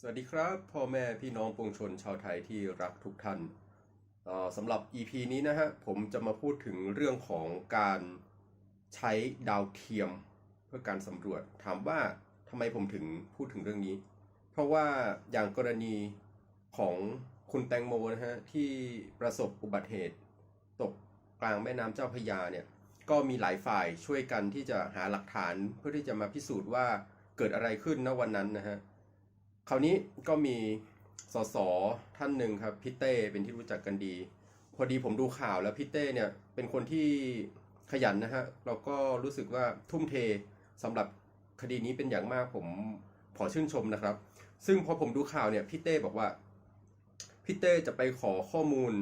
สวัสดีครับ พ่อแม่พี่น้องปวงชนชาวไทยที่รักทุกท่านสำหรับ EP นี้นะฮะผมจะมาพูดถึงเรื่องของการใช้ดาวเทียม เพื่อการสำรวจถามว่าทำไมผมถึงพูดถึงเรื่องนี้ เพราะว่าอย่างกรณีของคุณแตงโมนะฮะที่ประสบอุบัติเหตุ ตกกลางแม่น้ำเจ้าพยาเนี่ยก็มีหลายฝ่ายช่วยกันที่จะหาหลักฐานเพื่อที่จะมาพิสูจน์ว่าเกิดอะไรขึ้นณวันนั้นนะฮะ คราวนี้ก็มีสสท่านหนึ่งครับพี่เต้เป็นที่รู้จักกันดี พอดีผมดูข่าวแล้วพี่เต้เนี่ยเป็นคนที่ขยันนะฮะแล้วก็รู้สึกว่าทุ่มเทสำหรับคดีนี้เป็นอย่างมากผมขอชื่นชมนะครับ ซึ่งพอผมดูข่าวเนี่ยพี่เต้บอกว่าพี่เต้จะไปขอข้อมูล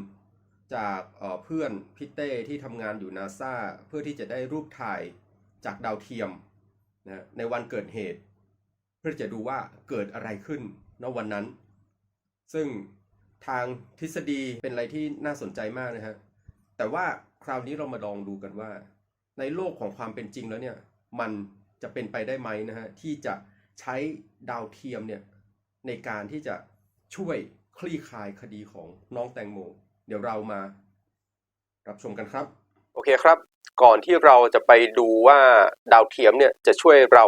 จากเพื่อนพี่เต้ที่ทำงานอยู่นาซาเพื่อที่จะได้รูปถ่ายจากดาวเทียมนะในวันเกิดเหตุ พื่อจะดูว่าเกิดอะไรขึ้นณวันนั้น ซึ่งทางทฤษฎีเป็นอะไรที่น่าสนใจมากนะฮะ แต่ว่าคราวนี้เรามาลองดูกันว่า ในโลกของความเป็นจริงแล้วเนี่ย มันจะเป็นไปได้ไหมนะฮะ ที่จะใช้ดาวเทียมเนี่ย ในการที่จะช่วยคลี่คลายคดีของน้องแตงโม เดี๋ยวเรามา รับชมกันครับ โอเคครับ ก่อนที่เราจะไปดูว่าดาวเทียมเนี่ยจะช่วยเรา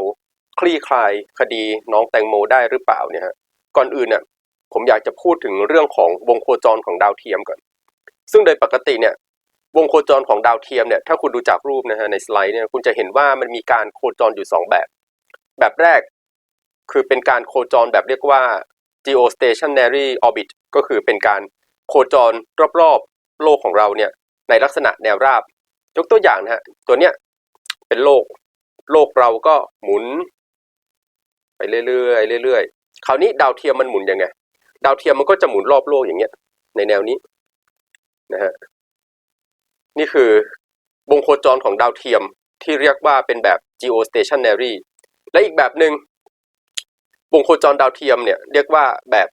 คลี่คลายคดีน้องแตงโมได้หรือเปล่าเนี่ยฮะก่อนอื่นเนี่ยผมอยากจะพูดถึงเรื่องของวงโคจรของดาวเทียมก่อน ซึ่งโดยปกติเนี่ยวงโคจรของดาวเทียมเนี่ยถ้าคุณดูจากรูปนะฮะในสไลด์เนี่ยคุณจะเห็นว่ามันมีการโคจรอยู่ 2 แบบ แบบแรกคือเป็นการโคจรแบบเรียกว่า geostationary orbit ก็คือเป็นการโคจรรอบๆโลกของเราเนี่ยในลักษณะแนวราบ ยกตัวอย่างนะฮะตัวเนี้ยเป็นโลก โลกเราก็หมุน ไปเรื่อยๆเรื่อยๆคราวนี้ดาวเทียมมันหมุนยังไง ดาวเทียมมันก็จะหมุนรอบโลกอย่างเงี้ย ในแนวนี้นะฮะนี่คือวงโคจรของดาวเทียมที่เรียกว่าเป็นแบบ geostationary และอีกแบบหนึ่งวงโคจรดาวเทียมเนี่ยเรียกว่าแบบ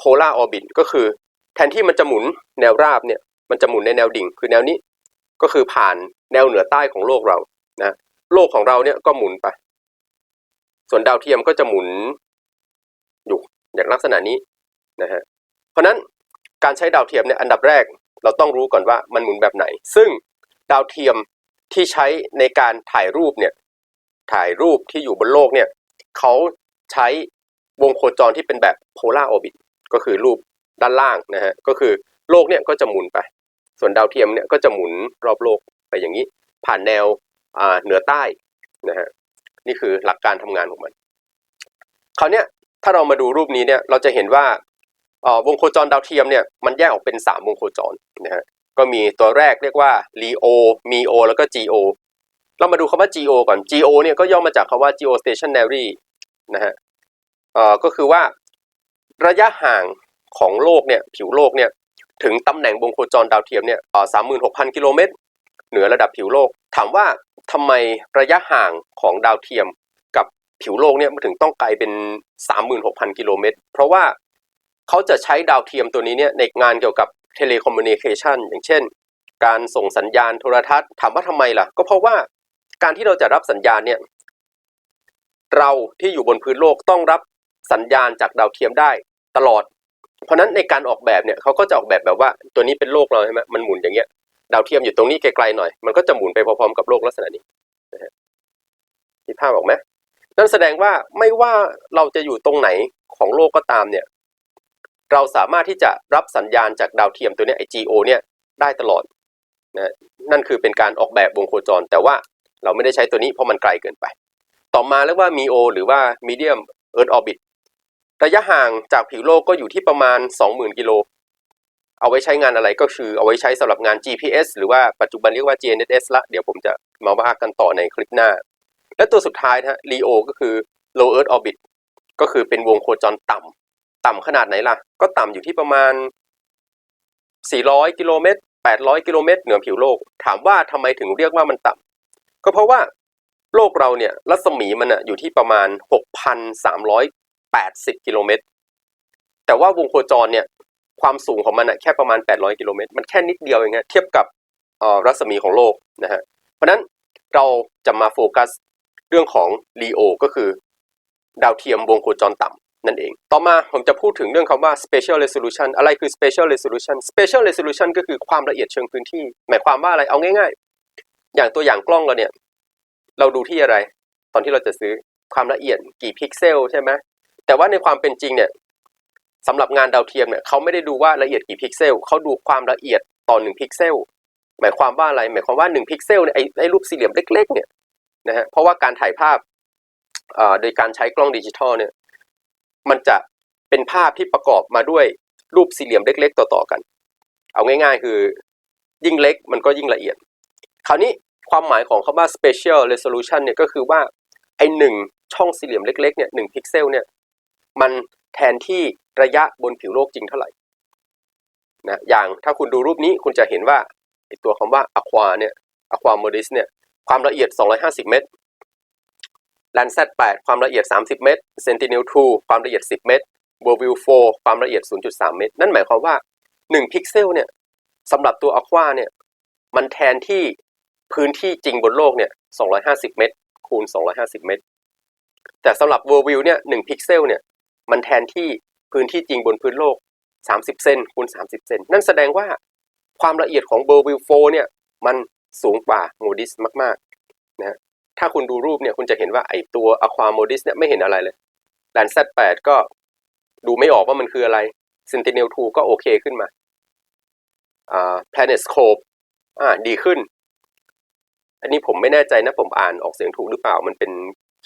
polar orbit ก็คือ แทนที่มันจะหมุนแนวราบเนี่ย มันจะหมุนในแนวดิ่ง คือแนวนี้ก็คือผ่านแนวเหนือใต้ของโลกเรานะโลกของเราเนี่ยก็หมุนไป ส่วนดาวเทียมก็จะหมุนอยู่อย่างลักษณะนี้นะฮะเพราะนั้นการใช้ดาวเทียมเนี่ยอันดับแรกเราต้องรู้ก่อนว่ามันหมุนแบบไหน ซึ่งดาวเทียมที่ใช้ในการถ่ายรูปเนี่ยถ่ายรูปที่อยู่บนโลกเนี่ยเขาใช้วงโคจรที่เป็นแบบ polar orbit ก็คือรูปด้านล่างนะฮะก็คือโลกเนี่ยก็จะหมุนไป ส่วนดาวเทียมเนี่ยก็จะหมุนรอบโลกไปอย่างนี้ ผ่านแนวเหนือใต้นะฮะ นี่คือหลักการทำงานของมันคราวนี้ถ้าเรามาดูรูปนี้เนี่ยเราจะเห็นว่าวงโคจรดาวเทียมเนี่ยมันแยกออกเป็น 3 วงโคจรนะฮะก็มีตัวแรกเรียกว่า LEO MEO แล้วก็ GEO เรามาดูคำว่า GEO ก่อน GEO เนี่ยก็ย่อมาจากคำว่า geostationary นะฮะเอ่อก็คือว่าระยะห่างของโลกเนี่ยผิวโลกเนี่ยถึงตำแหน่งวงโคจรดาวเทียมเนี่ยสามหมื่นหกพันกิโลเมตรเหนือระดับผิวโลก ถามว่า ทำไมระยะห่างของดาวเทียมกับผิวโลกเนี่ยมันถึงต้องไกลเป็น 36,000 กิโลเมตร เพราะว่าเขาจะใช้ดาวเทียมตัวนี้เนี่ยในงานเกี่ยวกับเทเลคอมมิวนิเคชันอย่างเช่น การส่งสัญญาณโทรทัศน์ถามว่าทำไมล่ะ ก็เพราะว่าการที่เราจะรับสัญญาณเนี่ยเราที่อยู่บนพื้นโลกต้องรับสัญญาณจากดาวเทียมได้ตลอด เพราะนั้นในการออกแบบเนี่ยเขาก็จะออกแบบแบบว่าตัวนี้เป็นโลกเราใช่ไหมมันหมุนอย่างเงี้ย ดาวเทียมอยู่ตรงนี้ไกลๆหน่อย มันก็จะหมุนไปพร้อมๆกับโลกลักษณะนี้นะฮะมีภาพออกไหมนั่นแสดงว่าไม่ว่าเราจะอยู่ตรงไหนของโลกก็ตามเนี่ย เราสามารถที่จะรับสัญญาณจากดาวเทียมตัวนี้ไอ GO เนี่ยได้ตลอดนะนั่นคือเป็นการออกแบบวงโคจร แต่ว่าเราไม่ได้ใช้ตัวนี้เพราะมันไกลเกินไป ต่อมาเรียกว่า MEO หรือว่า Medium Earth Orbit ระยะห่างจากผิวโลกก็อยู่ที่ประมาณ 20,000 กิโล เอาไว้ใช้งานอะไรก็คือเอาไว้ใช้สำหรับงาน GPS หรือว่าปัจจุบันเรียกว่า GNSS ละเดี๋ยวผมจะมาว่ากันต่อในคลิปหน้า และตัวสุดท้ายนะฮะ LEO ก็คือ Low Earth Orbit ก็คือเป็นวงโคจรต่ำต่ำขนาดไหนล่ะ ก็ต่ำอยู่ที่ประมาณ 400 กิโลเมตร 800 กิโลเมตรเหนือผิวโลก ถามว่าทำไมถึงเรียกว่ามันต่ำก็เพราะว่าโลกเราเนี่ยรัศมีมันอะอยู่ที่ประมาณ 6,380 กิโลเมตร แต่ว่าวงโคจรเนี่ย ความสูงของมันอะแค่ประมาณ 800 กิโลเมตร มันแค่นิดเดียวเองฮะเทียบกับรัศมีของโลกนะฮะ เพราะนั้นเราจะมาโฟกัสเรื่องของ LEO ก็คือ ดาวเทียมวงโคจรต่ำนั่นเอง ต่อมาผมจะพูดถึงเรื่องคำว่า spatial resolution อะไรคือ spatial resolution spatial resolution ก็คือความละเอียดเชิงพื้นที่ หมายความว่าอะไรเอาง่ายๆ อย่างตัวอย่างกล้องเราเนี่ย เราดูที่อะไร ตอนที่เราจะซื้อความละเอียดกี่พิกเซลใช่ไหมแต่ว่าในความเป็นจริงเนี่ย สำหรับงานดาวเทียมเนี่ยเขาไม่ได้ดูว่าละเอียดกี่พิกเซลเขาดูความละเอียดต่อหนึ่งพิกเซลหมายความว่าอะไรหมายความว่าหนึ่งพิกเซลเนี่ยไอ้ไอ้รูปสี่เหลี่ยมเล็ก ๆ เนี่ยนะฮะเพราะว่าการถ่ายภาพอ่าโดยการใช้กล้องดิจิทัลเนี่ยมันจะเป็นภาพที่ประกอบมาด้วยรูปสี่เหลี่ยมเล็ก ๆ ต่อๆกัน เอาง่าย ๆ คือยิ่งเล็กมันก็ยิ่งละเอียด คราวนี้ความหมายของคำว่า spatial resolution เนี่ยก็คือว่าไอหนึ่งช่องสี่เหลี่ยมเล็กๆเนี่ยหนึ่งพิกเซลเนี่ยมัน แทนที่ระยะบนผิวโลกจริงเท่าไหร่นะอย่างถ้าคุณดูรูปนี้คุณจะเห็นว่าตัวคำว่า aqua เนี่ย aqua modis เนี่ยความละเอียด 250 เมตร Landsat 8ความละเอียด 30 เมตร Sentinel 2ความละเอียด 10 เมตร Worldview 4ความละเอียด 0.3 เมตร นั่นหมายความว่า 1 พิกเซลเนี่ยสำหรับตัว Aqua เนี่ยมันแทนที่พื้นที่จริงบนโลกเนี่ย 250 เมตร คูณ 250 เมตร แต่สำหรับ Worldview เนี่ย1พิกเซลเนี่ย มันแทนที่พื้นที่จริงบนพื้นโลก 30 เซนคูณ 30 เซนนั่นแสดงว่าความละเอียดของ Worldview 4เนี่ยมันสูงกว่า Modis มากๆนะถ้าคุณดูรูปเนี่ยคุณจะเห็นว่าไอตัว Aqua Modis เนี่ยไม่เห็นอะไรเลย Landsat 8ก็ดูไม่ออกว่ามันคืออะไร Sentinel 2ก็โอเคขึ้นมาอ่า Planetscope อ่าดีขึ้น อันนี้ผมไม่แน่ใจนะผมอ่านออกเสียงถูกหรือเปล่า มันเป็น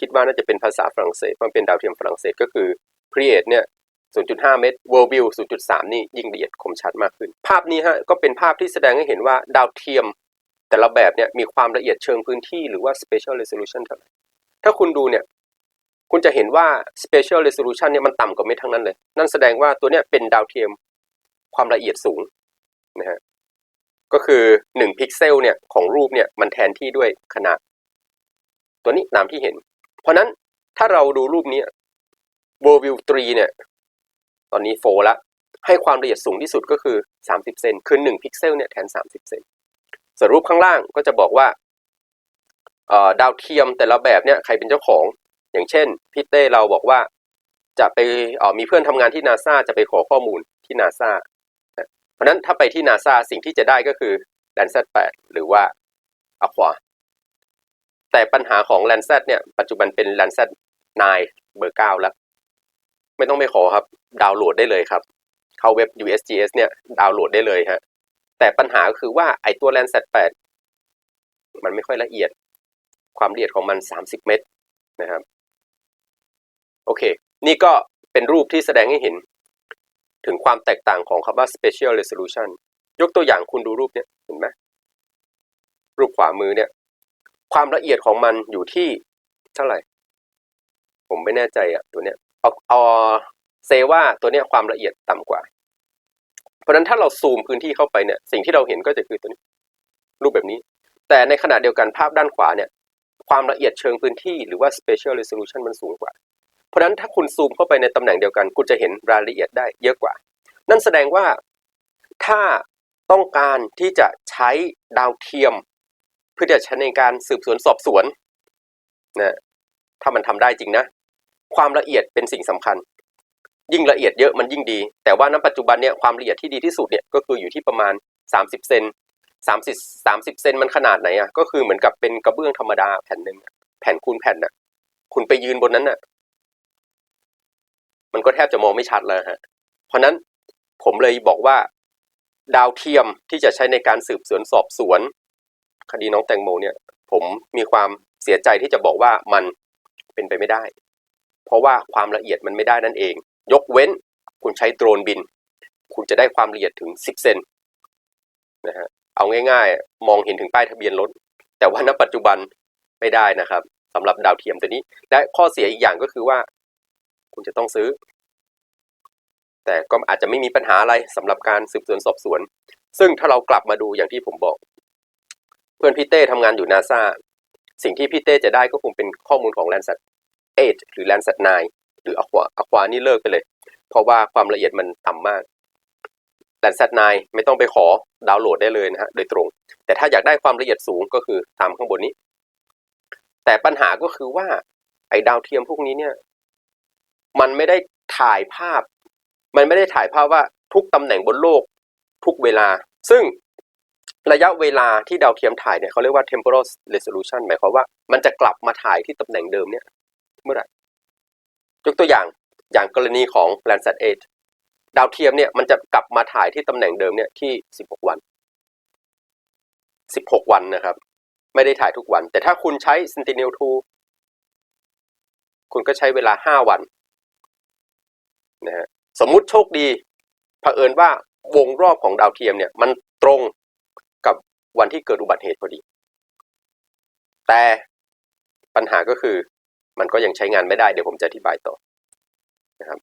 คิดว่าน่าจะเป็นภาษาฝรั่งเศสมันเป็นดาวเทียมฝรั่งเศสก็คือ Create เนี่ย 0.5 เมตร Worldview 0.3 นี่ยิ่งละเอียดคมชัดมากขึ้น ภาพนี้ฮะก็เป็นภาพที่แสดงให้เห็นว่าดาวเทียม แต่ละแบบเนี่ยมีความละเอียดเชิงพื้นที่หรือว่า spatial resolution เท่าไหร่ถ้าคุณดูเนี่ยคุณจะเห็นว่า spatial resolution เนี่ยมันต่ำกว่าเม็ดทั้งนั้นเลย นั่นแสดงว่าตัวเนี้ยเป็นดาวเทียมความละเอียดสูงนะฮะก็คือ 1 พิกเซลเนี่ยของรูปเนี่ยมันแทนที่ด้วยขนาด ตัวนี้ตามที่เห็น เพราะนั้นถ้าเราดูรูปนี้ World View 3 เนี่ย ตอนนี้โฟละ ให้ความละเอียดสูงที่สุดก็คือ 30 เซน คือ 1 พิกเซลเนี่ยแทน 30 เซนส่วนรูปข้างล่างก็จะบอกว่าดาวเทียมแต่ละแบบเนี่ยใครเป็นเจ้าของ อย่างเช่นพี่เต้เราบอกว่าจะไปมีเพื่อนทำงานที่นาซาจะไปขอข้อมูลที่นาซาเพราะนั้นถ้าไปที่นาซาสิ่งที่จะได้ก็คือ Landsat 8หรือว่า Aqua แต่ปัญหาของ Landsat เนี่ยปัจจุบันเป็น Landsat 9เบอร์9แล้ว ไม่ต้องไปขอครับ ดาวน์โหลดได้เลยครับ เข้าเว็บ USGS เนี่ย ดาวน์โหลดได้เลยฮะ แต่ปัญหาก็คือว่าไอตัว Landsat 8 มันไม่ค่อยละเอียด ความละเอียดของมัน 30 เมตรนะครับ โอเค นี่ก็เป็นรูปที่แสดงให้เห็น ถึงความแตกต่างของคำว่า spatial resolution ยกตัวอย่างคุณดูรูปเนี้ยเห็นไหมรูปขวามือเนี่ย ความละเอียดของมันอยู่ที่เท่าไหร่ ผมไม่แน่ใจอะตัวเนี้ย เอาเอาเซว่าตัวเนี้ยความละเอียดต่ำกว่า เพราะนั้นถ้าเราซูมพื้นที่เข้าไปเนี่ย สิ่งที่เราเห็นก็จะคือตัวนี้ รูปแบบนี้ แต่ในขณะเดียวกันภาพด้านขวาเนี่ย ความละเอียดเชิงพื้นที่หรือว่า spatial resolution มันสูงกว่า เพราะฉะนั้นถ้าคุณซูมเข้าไปในตำแหน่งเดียวกัน คุณจะเห็นรายละเอียดได้เยอะกว่า นั่นแสดงว่าถ้าต้องการที่จะใช้ดาวเทียม เพื่อจะใช้ในการสืบสวนสอบสวนนะถ้ามันทำได้จริงนะ ความละเอียดเป็นสิ่งสำคัญ ยิ่งละเอียดเยอะมันยิ่งดี แต่ว่าณปัจจุบันเนี่ยความละเอียดที่ดีที่สุดเนี่ยก็คืออยู่ที่ประมาณ 30 เซน30 30เซนมันขนาดไหนอะก็คือเหมือนกับเป็นกระเบื้องธรรมดาแผ่นหนึ่งแผ่นคูณแผ่นน่ะ คุณไปยืนบนนั้นน่ะ มันก็แทบจะมองไม่ชัดเลยฮะ เพราะนั้นผมเลยบอกว่าดาวเทียมที่จะใช้ในการสืบสวนสอบสวน คดีน้องแตงโมเนี่ย ผมมีความเสียใจที่จะบอกว่ามันเป็นไปไม่ได้ เพราะว่าความละเอียดมันไม่ได้นั่นเอง ยกเว้นคุณใช้โดรนบิน คุณจะได้ความละเอียดถึง 10 เซนนะฮะเอาง่ายๆ มองเห็นถึงป้ายทะเบียนรถแต่ว่าณปัจจุบันไม่ได้นะครับสำหรับดาวเทียมตัวนี้ และข้อเสียอีกอย่างก็คือว่า คุณจะต้องซื้อ แต่ก็อาจจะไม่มีปัญหาอะไรสำหรับการสืบสวนสอบสวน ซึ่งถ้าเรากลับมาดูอย่างที่ผมบอก เพื่อนพี่เต้ทำงานอยู่นาซาสิ่งที่พี่เต้จะได้ก็คงเป็นข้อมูลของ Landsat 8 หรือ Landsat 9 หรือ Aqua Aqua นี่เลิกไปเลย เพราะว่าความละเอียดมันต่ำมาก Landsat 9 ไม่ต้องไปขอดาวน์โหลดได้เลยนะฮะโดยตรง แต่ถ้าอยากได้ความละเอียดสูงก็คือตามข้างบนนี้ แต่ปัญหาก็คือว่าไอ้ดาวเทียมพวกนี้เนี่ย มันไม่ได้ถ่ายภาพ มันไม่ได้ถ่ายภาพว่าทุกตำแหน่งบนโลกทุกเวลา ซึ่งระยะเวลาที่ดาวเทียมถ่ายเนี่ยเขาเรียกว่า temporal resolution หมายความว่ามันจะกลับมาถ่ายที่ตำแหน่งเดิมเนี่ย เมื่อไหร่ ยกตัวอย่างอย่างกรณีของ Landsat 8ดาวเทียมเนี่ยมันจะกลับมาถ่ายที่ตำแหน่งเดิมเนี่ยที่ 16 วัน 16 วันนะครับ ไม่ได้ถ่ายทุกวัน แต่ถ้าคุณใช้ Sentinel-2 คุณก็ใช้เวลา 5 วันนะฮะสมมุติโชคดีเผอิญว่าวงรอบของดาวเทียมเนี่ยมันตรงกับวันที่เกิดอุบัติเหตุพอดี แต่ปัญหาก็คือ มันก็ยังใช้งานไม่ได้เดี๋ยวผมจะอธิบายต่อนะครับ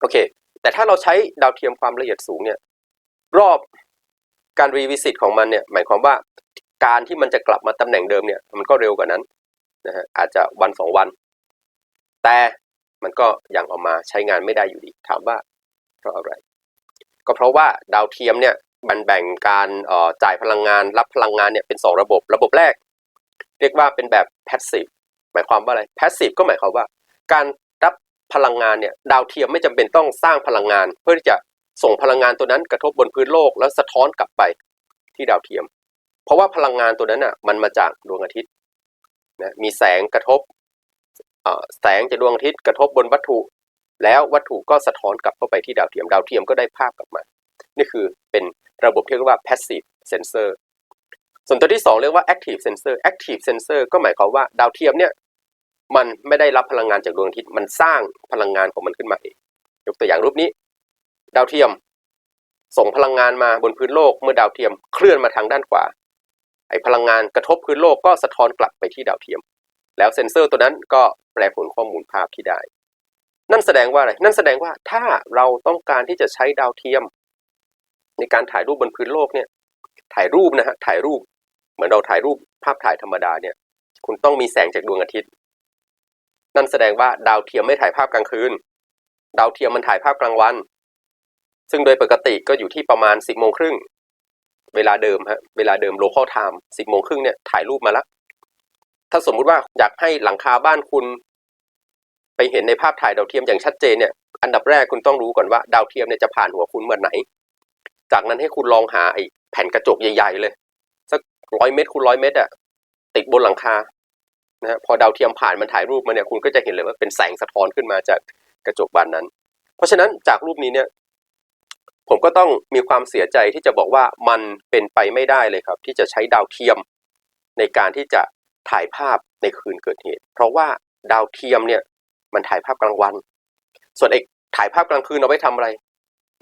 โอเค แต่ถ้าเราใช้ดาวเทียมความละเอียดสูงเนี่ย รอบการรีวิสิตของมันเนี่ย หมายความว่าการที่มันจะกลับมาตำแหน่งเดิมเนี่ย มันก็เร็วกว่านั้นนะฮะอาจจะวันสองวัน แต่มันก็ยังออกมาใช้งานไม่ได้อยู่ดี ถามว่าเพราะอะไร ก็เพราะว่าดาวเทียมเนี่ยมันแบ่งการออจ่ายพลังงานรับพลังงานเนี่ยเป็นสองระบบ ระบบแรก เรียกว่าเป็นแบบ passive หมายความว่าอะไร passive ก็หมายความว่า การรับพลังงานเนี่ยดาวเทียมไม่จำเป็นต้องสร้างพลังงาน เพื่อที่จะส่งพลังงานตัวนั้นกระทบบนพื้นโลกแล้วสะท้อนกลับไปที่ดาวเทียม เพราะว่าพลังงานตัวนั้นอะมันมาจากดวงอาทิตย์นะมีแสงกระทบแสงจากดวงอาทิตย์กระทบบนวัตถุ แล้ววัตถุก็สะท้อนกลับเข้าไปที่ดาวเทียม ดาวเทียมก็ได้ภาพกลับมา นี่คือเป็นระบบที่เรียกว่า passive sensor ส่วนตัวที่สองเรียกว่า active sensor active sensor ก็หมายความว่าดาวเทียมเนี่ย มันไม่ได้รับพลังงานจากดวงอาทิตย์มันสร้างพลังงานของมันขึ้นมาเองยกตัวอย่างรูปนี้ ดาวเทียม ส่งพลังงานมาบนพื้นโลกเมื่อดาวเทียมเคลื่อนมาทางด้านขวาไอพลังงานกระทบพื้นโลกก็สะท้อนกลับไปที่ดาวเทียม แล้วเซ็นเซอร์ตัวนั้นก็แปลผลข้อมูลภาพที่ได้ นั่นแสดงว่าอะไรนั่นแสดงว่าถ้าเราต้องการที่จะใช้ดาวเทียม ในการถ่ายรูปบนพื้นโลกเนี่ย ถ่ายรูปนะฮะถ่ายรูป เหมือนเราถ่ายรูปภาพถ่ายธรรมดาเนี่ย คุณต้องมีแสงจากดวงอาทิตย์ นั่นแสดงว่าดาวเทียมไม่ถ่ายภาพกลางคืน ดาวเทียมมันถ่ายภาพกลางวัน ซึ่งโดยปกติก็อยู่ที่ประมาณ10โมงครึ่งเวลาเดิมฮะเวลาเดิม local time 10โมงครึ่งเนี่ยถ่ายรูปมาแล้วถ้าสมมุติว่าอยากให้หลังคาบ้านคุณ ไปเห็นในภาพถ่ายดาวเทียมอย่างชัดเจนเนี่ย อันดับแรกคุณต้องรู้ก่อนว่าดาวเทียมเนี่ยจะผ่านหัวคุณเมื่อไหน จากนั้นให้คุณลองหาไอ้แผ่นกระจกใหญ่ ๆ เลย สักร้อยเมตรคูณร้อยเมตรอะติดบนหลังคา นะฮะพอดาวเทียมผ่านมันถ่ายรูปมาเนี่ยคุณก็จะเห็นเลยว่าเป็นแสงสะท้อนขึ้นมาจากกระจกบานนั้น เพราะฉะนั้นจากรูปนี้เนี่ยผมก็ต้องมีความเสียใจที่จะบอกว่ามันเป็นไปไม่ได้เลยครับ ที่จะใช้ดาวเทียมในการที่จะถ่ายภาพในคืนเกิดเหตุ เพราะว่าดาวเทียมเนี่ยมันถ่ายภาพกลางวัน ส่วนไอ้ถ่ายภาพกลางคืนเอาไว้ทำอะไร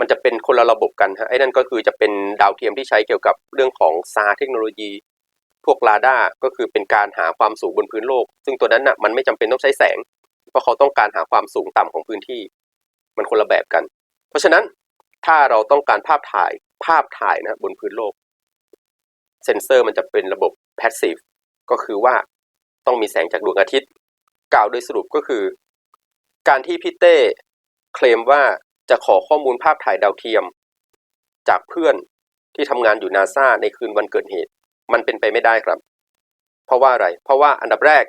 มันจะเป็นคนละระบบกันฮะไอ้นั่นก็คือจะเป็นดาวเทียมที่ใช้เกี่ยวกับเรื่องของซาเทคโนโลยี พวกลาด้าก็คือเป็นการหาความสูงบนพื้นโลก ซึ่งตัวนั้นน่ะมันไม่จำเป็นต้องใช้แสง เพราะเขาต้องการหาความสูงต่ำของพื้นที่ มันคนละแบบกัน เพราะฉะนั้นถ้าเราต้องการภาพถ่ายภาพถ่ายนะบนพื้นโลก เซนเซอร์มันจะเป็นระบบ passive ก็คือว่าต้องมีแสงจากดวงอาทิตย์ กล่าวโดยสรุปก็คือ การที่พี่เต้เคลมว่าจะขอข้อมูลภาพถ่ายดาวเทียม จากเพื่อนที่ทำงานอยู่นาซาในคืนวันเกิดเหตุ มันเป็นไปไม่ได้ครับ เพราะว่าอะไร เพราะว่าอันดับแรก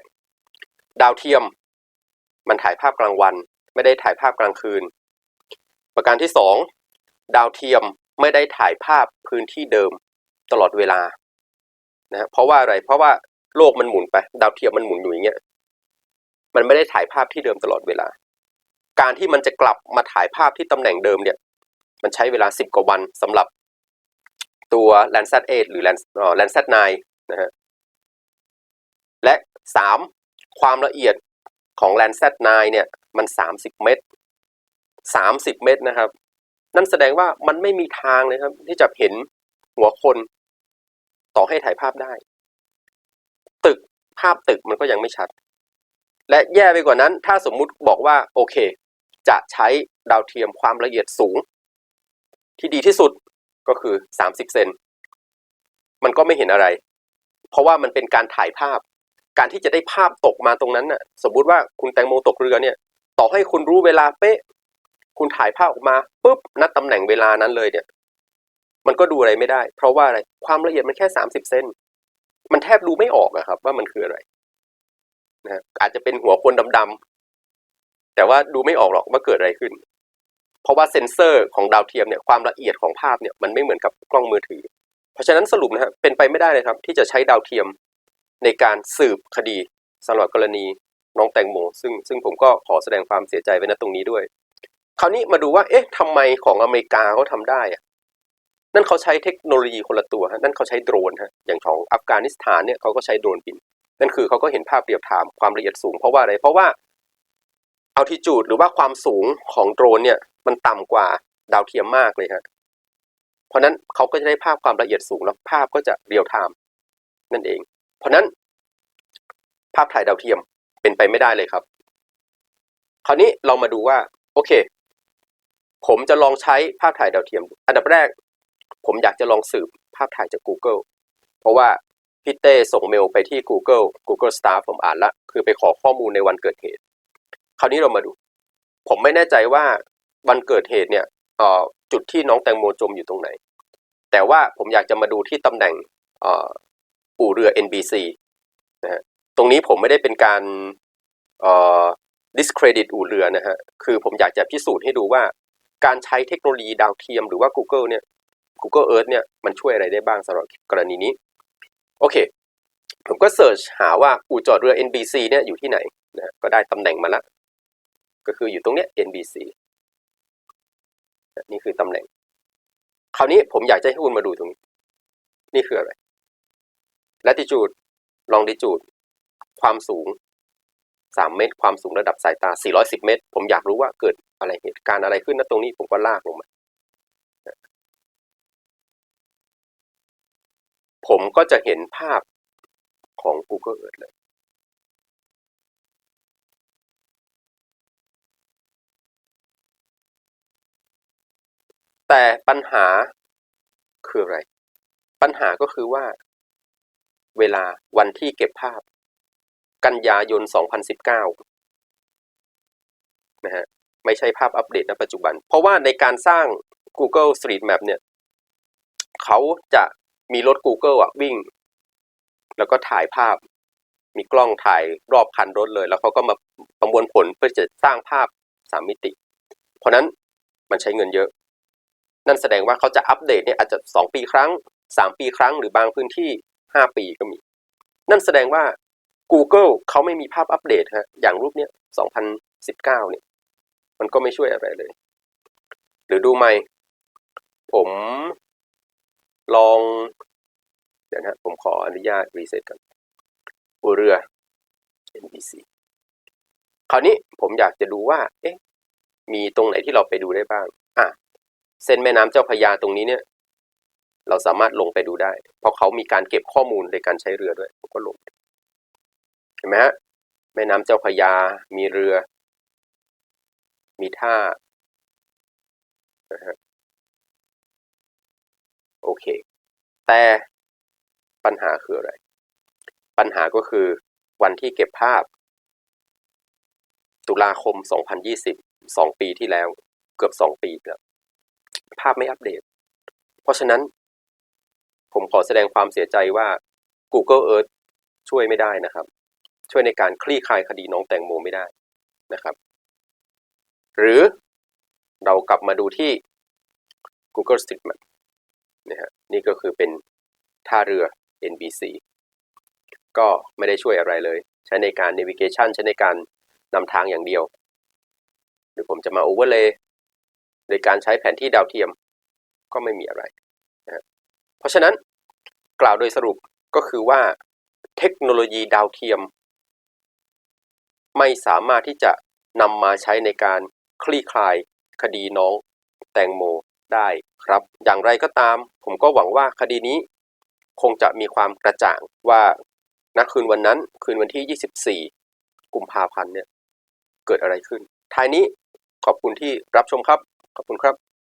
ดาวเทียม มันถ่ายภาพกลางวัน ไม่ได้ถ่ายภาพกลางคืน ประการที่สองดาวเทียมไม่ได้ถ่ายภาพพื้นที่เดิมตลอดเวลานะเพราะว่าอะไรเพราะว่าโลกมันหมุนไป ดาวเทียมมันหมุนอยู่อย่างเงี้ยมันไม่ได้ถ่ายภาพที่เดิมตลอดเวลา การที่มันจะกลับมาถ่ายภาพที่ตำแหน่งเดิมเนี่ย มันใช้เวลา10กว่าวันสำหรับ ตัว Landsat 8 หรือ Landsat 9นะฮะและ 3 ความละเอียดของ Landsat 9เนี่ยมัน 30 เมตร 30 เมตรนะครับ นั่นแสดงว่ามันไม่มีทางเลยครับ ที่จะเห็นหัวคนต่อให้ถ่ายภาพได้ ตึกภาพตึกมันก็ยังไม่ชัด และแย่ไปกว่านั้น ถ้าสมมุติบอกว่าโอเค จะใช้ดาวเทียมความละเอียดสูง ที่ดีที่สุด ก็คือ30เซนมันก็ไม่เห็นอะไร เพราะว่ามันเป็นการถ่ายภาพ การที่จะได้ภาพตกมาตรงนั้นน่ะ สมมุติว่าคุณแตงโมตกเรือเนี่ย ต่อให้คุณรู้เวลาเป๊ะ คุณถ่ายภาพออกมาปุ๊บนัดตำแหน่งเวลานั้นเลยเนี่ย มันก็ดูอะไรไม่ได้ เพราะว่าอะไรความละเอียดมันแค่30เซนมันแทบดูไม่ออกอะครับ ว่ามันคืออะไรนะอาจจะเป็นหัวคนดำๆแต่ว่าดูไม่ออกหรอกว่าเกิดอะไรขึ้น เพราะว่าเซ็นเซอร์ของดาวเทียมเนี่ยความละเอียดของภาพเนี่ยมันไม่เหมือนกับกล้องมือถือ เพราะฉะนั้นสรุปนะฮะเป็นไปไม่ได้เลยครับ ที่จะใช้ดาวเทียมในการสืบคดีสำหรับกรณีน้องแตงโมซึ่งซึ่งผมก็ขอแสดงความเสียใจไว้ณตรงนี้ด้วย คราวนี้มาดูว่าเอ๊ะทำไมของอเมริกาเขาทำได้อะนั่นเขาใช้เทคโนโลยีคนละตัวฮะนั่นเขาใช้โดรนฮะอย่างของอัฟกานิสถานเนี่ยเขาก็ใช้โดรนบิน นั่นคือเขาก็เห็นภาพเรียบไทม์ความละเอียดสูงเพราะว่าอะไรเพราะว่าอัลติจูดหรือว่าความสูงของโดรนเนี่ย มันต่ำกว่าดาวเทียมมากเลยฮะเพราะนั้นเขาก็จะได้ภาพความละเอียดสูงแล้วภาพก็จะเรียลไทม์นั่นเอง เพราะนั้น ภาพถ่ายดาวเทียมเป็นไปไม่ได้เลยครับ คราวนี้เรามาดูว่า โอเค ผมจะลองใช้ภาพถ่ายดาวเทียม อันดับแรก ผมอยากจะลองสืบภาพถ่ายจาก Google เพราะว่าพี่เต้ส่งเมลไปที่ Google Google Star ผมอ่านละ คือไปขอข้อมูลในวันเกิดเหตุ คราวนี้เรามาดู ผมไม่แน่ใจว่า วันเกิดเหตุเนี่ยจุดที่น้องแตงโมจมอยู่ตรงไหน แต่ว่าผมอยากจะมาดูที่ตำแหน่งอ,อู่เรือ NBC นะฮะตรงนี้ผมไม่ได้เป็นการ discredit อู่เรือนะฮะคือผมอยากจะพิสูจน์ให้ดูว่าการใช้เทคโนโลยีดาวเทียมหรือว่า Google เนี่ย Google Earth เนี่ยมันช่วยอะไรได้บ้างสำหรับกรณีนี้ โอเค ผมก็เสิร์ชหาว่าอู่จอดเรือ NBC เนี่ยอยู่ที่ไหนนะฮะก็ได้ตำแหน่งมาละก็คืออยู่ตรงเนี้ย NBC นี่คือตำแหน่ง คราวนี้ผมอยากจะให้คุณมาดูตรงนี้ นี่คืออะไร latitude longitude ความสูง 3 เมตร ความสูงระดับสายตา 410 เมตร ผมอยากรู้ว่าเกิดอะไรเหตุการณ์อะไรขึ้นนะตรงนี้ผมก็ลากลงมา ผมก็จะเห็นภาพของ Google Earth เลย แต่ปัญหาคืออะไร ปัญหาก็คือว่า เวลาวันที่เก็บภาพ กันยายน 2019 นะฮะ ไม่ใช่ภาพอัปเดตณปัจจุบัน เพราะว่าในการสร้าง Google Street Map เนี่ย เขาจะมีรถ Google อะวิ่ง แล้วก็ถ่ายภาพ มีกล้องถ่ายรอบคันรถเลย แล้วเขาก็มาประมวลผลเพื่อจะสร้างภาพสามมิติ เพราะนั้นมันใช้เงินเยอะ นั่นแสดงว่าเขาจะอัปเดตเนี่ยอาจจะสองปีครั้งสามปีครั้ง หรือบางพื้นที่ห้าปีก็มี นั่นแสดงว่า Google เขาไม่มีภาพอัปเดตฮะอย่างรูปเนี้ย2019เนี่ยมันก็ไม่ช่วยอะไรเลย หรือดูไหมผมลอง เดี๋ยวนะผมขออนุญาตรีเซ็ตกันอูเรือ NBC คราวนี้ผมอยากจะดูว่า เอ๊ะ มีตรงไหนที่เราไปดูได้บ้าง อะ เส้นแม่น้ำเจ้าพยาตรงนี้เนี่ย เราสามารถลงไปดูได้ เพราะเขามีการเก็บข้อมูลในการใช้เรือด้วยผมก็ลง เห็นไหมฮะแม่น้ำเจ้าพยา มีเรือ มีท่านะฮะโอเค แต่ปัญหาคืออะไร ปัญหาก็คือวันที่เก็บภาพ ตุลาคม 2020 2 ปีที่แล้ว เกือบ 2 ปีแล้ว ภาพไม่อัปเดต เพราะฉะนั้น ผมขอแสดงความเสียใจว่า Google Earth ช่วยไม่ได้นะครับ ช่วยในการคลี่คลายคดีน้องแตงโมไม่ได้นะครับ หรือเรากลับมาดูที่ Google Street Map นะฮะนี่ก็คือเป็นท่าเรือ NBC ก็ไม่ได้ช่วยอะไรเลย ใช้ในการ navigation ใช้ในการนำทางอย่างเดียว หรือผมจะมา overlay โดยการใช้แผนที่ดาวเทียมก็ไม่มีอะไรนะเพราะฉะนั้นกล่าวโดยสรุปก็คือว่าเทคโนโลยีดาวเทียม ไม่สามารถที่จะนำมาใช้ในการคลี่คลายคดีน้องแตงโมได้ครับ อย่างไรก็ตาม ผมก็หวังว่าคดีนี้คงจะมีความกระจ่างว่าณคืนวันนั้นคืนวันที่ 24 กุมภาพันธ์เนี่ยเกิดอะไรขึ้น ท้ายนี้ขอบคุณที่รับชมครับ ขอบคุณครับ